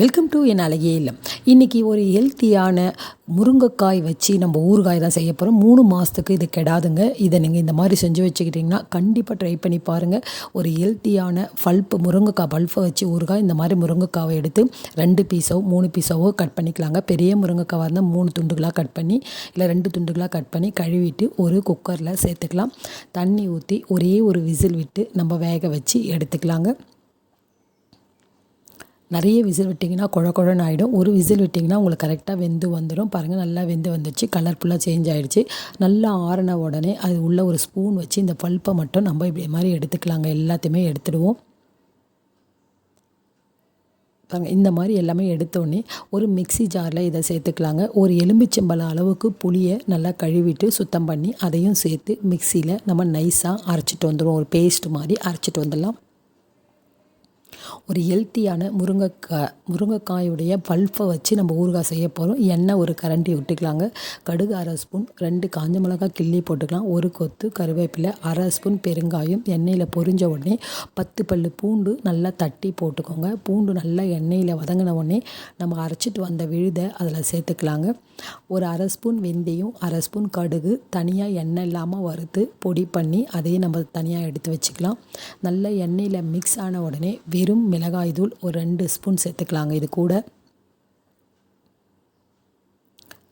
Welcome to என் அழகே இல்லம். இன்றைக்கி ஒரு ஹெல்த்தியான முருங்கைக்காய் வச்சு நம்ம ஊறுகாய் தான் செய்ய போகிறோம் மூணு மாதத்துக்கு இது கெடாதுங்க. இதை நீங்கள் இந்த மாதிரி செஞ்சு வச்சுக்கிட்டிங்கன்னா கண்டிப்பாக ட்ரை பண்ணி பாருங்கள் ஒரு ஹெல்த்தியான பல்ப்பு முருங்கைக்காய் பல்ஃபை வச்சு ஊறுகாய் இந்த மாதிரி முருங்கைக்காவை எடுத்து ரெண்டு பீஸோ மூணு பீஸாவோ கட் பண்ணிக்கலாங்க. பெரிய முருங்கைக்காவாக இருந்தால் மூணு துண்டுகளாக கட் பண்ணி இல்லை ரெண்டு துண்டுகளாக கட் பண்ணி கழுவிட்டு ஒரு குக்கரில் சேர்த்துக்கலாம். தண்ணி ஊற்றி ஒரே ஒரு விசில் விட்டு நம்ம வேக வச்சு எடுத்துக்கலாங்க. நிறைய விசில் விட்டிங்கன்னா குழ குழன்னு ஆகிடும் ஒரு விசில் விட்டிங்கன்னா உங்களுக்கு கரெக்டாக வெந்து வந்துடும் பாருங்கள் நல்லா வெந்து வந்துச்சு கலர்ஃபுல்லாக சேஞ்ச் ஆகிடுச்சு நல்லா ஆறின உடனே அது உள்ள ஒரு ஸ்பூன் வச்சு இந்த பல்ப்பை மட்டும் நம்ம இப்படி மாதிரி எடுத்துக்கலாங்க. எல்லாத்தையுமே எடுத்துடுவோம். பாருங்கள் இந்த மாதிரி எல்லாமே எடுத்தோடனே ஒரு மிக்சி ஜாரில் இதை சேர்த்துக்கலாங்க. ஒரு எலும்பிச்சம்பழம் அளவுக்கு புளியை நல்லா கழுவிட்டு சுத்தம் பண்ணி அதையும் சேர்த்து மிக்சியில் நம்ம நைஸாக அரைச்சிட்டு வந்துடுவோம். ஒரு பேஸ்ட் மாதிரி அரைச்சிட்டு வந்துடலாம். ஒரு ஹெல்த்தியான முருங்கைக்காய் முருங்கைக்காயுடைய பல்ஃபை வச்சு நம்ம ஊறுகாய் செய்ய போகிறோம் எண்ணெய் ஒரு கரண்டி விட்டுக்கலாங்க. கடுகு அரை ஸ்பூன் ரெண்டு காஞ்ச மிளகாய் கிள்ளி போட்டுக்கலாம். ஒரு கொத்து கருவேப்பிலை அரை ஸ்பூன் பெருங்காயம். எண்ணெயில் பொரிஞ்ச உடனே பத்து பல் பூண்டு நல்லா தட்டி போட்டுக்கோங்க. பூண்டு நல்லா எண்ணெயில் வதங்கின உடனே நம்ம அரைச்சிட்டு வந்த விழுதை அதில் சேர்த்துக்கலாங்க. ஒரு அரை ஸ்பூன் வெந்தயம் அரை ஸ்பூன் கடுகு தனியாக எண்ணெய் இல்லாமல் வறுத்து பொடி பண்ணி அதையும் நம்ம தனியாக எடுத்து வச்சுக்கலாம். நல்ல எண்ணெயில் மிக்ஸ் ஆன உடனே வெறும் மிளகாய் தூள் ஒரு ரெண்டு ஸ்பூன் சேர்த்துக்கலாங்க. இது கூட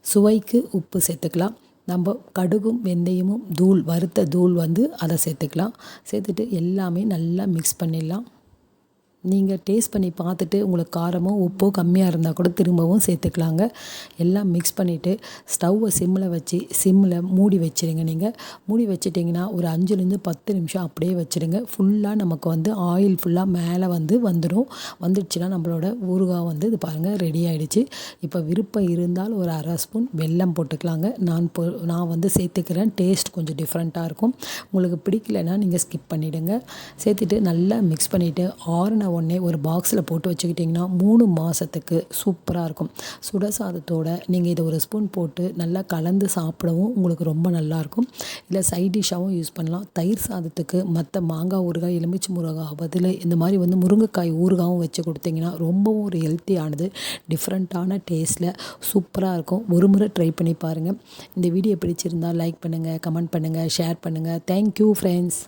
சுவைக்கு உப்பு சேர்த்துக்கலாம். நம்ம கடுகும் வெந்தயமும் தூள் வறுத்த தூள் வந்து அதை சேர்த்துக்கலாம். சேர்த்துட்டு எல்லாமே நல்லா மிக்ஸ் பண்ணிடலாம். நீங்கள் டேஸ்ட் பண்ணி பார்த்துட்டு உங்களுக்கு காரமோ உப்போ கம்மியாக இருந்தால் கூட திரும்பவும் சேர்த்துக்கலாங்க. எல்லாம் மிக்ஸ் பண்ணிவிட்டு ஸ்டவ்வை சிம்மில் வச்சு சிம்மில் மூடி வச்சுருங்க நீங்கள் மூடி வச்சிட்டிங்கன்னா ஒரு அஞ்சுலேருந்து பத்து நிமிஷம் அப்படியே வச்சுடுங்க ஃபுல்லாக நமக்கு வந்து ஆயில் ஃபுல்லாக மேலே வந்து வந்துடும் வந்துடுச்சுன்னா நம்மளோட ஊறுகாய் வந்து இது பாருங்கள் ரெடி ஆகிடுச்சு இப்போ விருப்பம் இருந்தால் ஒரு அரை ஸ்பூன் வெல்லம் போட்டுக்கலாங்க. நான் பொ நான் வந்து சேர்த்துக்கிறேன். டேஸ்ட் கொஞ்சம் டிஃப்ரெண்ட்டாக இருக்கும். உங்களுக்கு பிடிக்கலைன்னா நீங்கள் ஸ்கிப் பண்ணிவிடுங்க சேர்த்துட்டு நல்லா மிக்ஸ் பண்ணிவிட்டு ஆறுன உடனே ஒரு பாக்ஸில் போட்டு வச்சுக்கிட்டிங்கன்னா மூணு மாதத்துக்கு சூப்பராக இருக்கும். சுட சாதத்தோடு நீங்கள் இதை ஒரு ஸ்பூன் போட்டு நல்லா கலந்து சாப்பிடவும் உங்களுக்கு ரொம்ப நல்லாயிருக்கும் இல்லை சைட் டிஷ்ஷாகவும் யூஸ் பண்ணலாம். தயிர் சாதத்துக்கு மற்ற மாங்காய் ஊறுகாய் எலுமிச்சி முருகாய் பதில் இந்த மாதிரி வந்து முருங்கைக்காய் ஊறுகாயும் வச்சு கொடுத்தீங்கன்னா ரொம்பவும் ஒரு ஹெல்த்தியானது டிஃப்ரெண்ட்டான டேஸ்ட்டில் சூப்பராக இருக்கும். ஒரு முறை ட்ரை பண்ணி பாருங்கள் இந்த வீடியோ பிடிச்சிருந்தால் லைக் பண்ணுங்கள் கமெண்ட் பண்ணுங்கள் ஷேர் பண்ணுங்கள் தேங்க்யூ ஃப்ரெண்ட்ஸ்